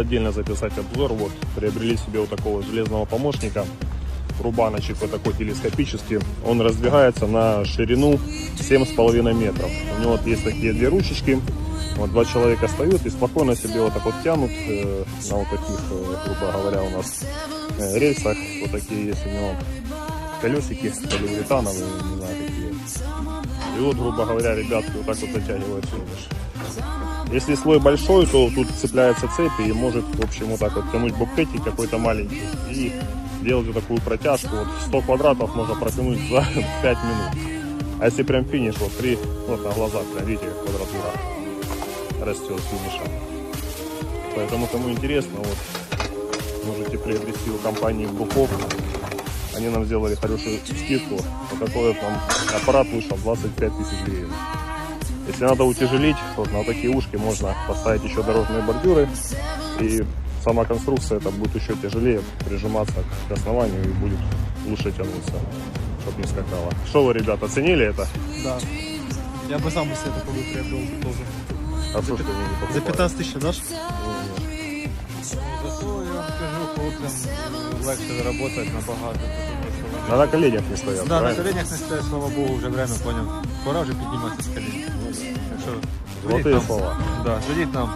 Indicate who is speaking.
Speaker 1: Отдельно записать обзор. Вот приобрели себе вот такого железного помощника. Рубаночек вот такой телескопический. Он раздвигается на ширину 7,5 метров. У него вот есть такие две ручечки. Вот два человека встают и спокойно себе вот так вот тянут э, на вот таких, э, грубо говоря, у нас э, рельсах. Вот такие есть у него колесики полиуретановые, не знаю какие. И вот, грубо говоря, ребятки вот так вот затягивают финиш. Если слой большой, то тут цепляется цепь и может, в общем, вот так вот тянуть букетик какой-то маленький и делать такую протяжку. Вот 100 квадратов можно протянуть за 5 минут. А если прям финиш, вот три, вот на глазах, прям видите, квадратура растет финиша. Поэтому, кому интересно, вот, можете приобрести у компании Бухов. Они нам сделали хорошую скидку. Вот такой вот нам аппарат вышел 25 тысяч гривен. Если надо утяжелить, вот на такие ушки можно поставить еще дорожные бордюры. И сама конструкция это будет еще тяжелее прижиматься к основанию и будет лучше тянуться, чтобы не скакало. Что вы, ребята, оценили это?
Speaker 2: Да. Я бы сам себе такой приобрел тоже.
Speaker 1: А что, что покупали?
Speaker 2: За 15 тысяч дашь?
Speaker 3: Зато я вам скажу, хлопцям легше заработать набагато. тому що
Speaker 1: На, на коленях не стоят,
Speaker 3: Да, на
Speaker 1: правильно?
Speaker 3: коленях не стоять, слава Богу, вже время поняв. Пора вже підніматися з колін. Так що,
Speaker 1: Золотые
Speaker 3: нам,
Speaker 1: слова.
Speaker 3: да, звоніть нам.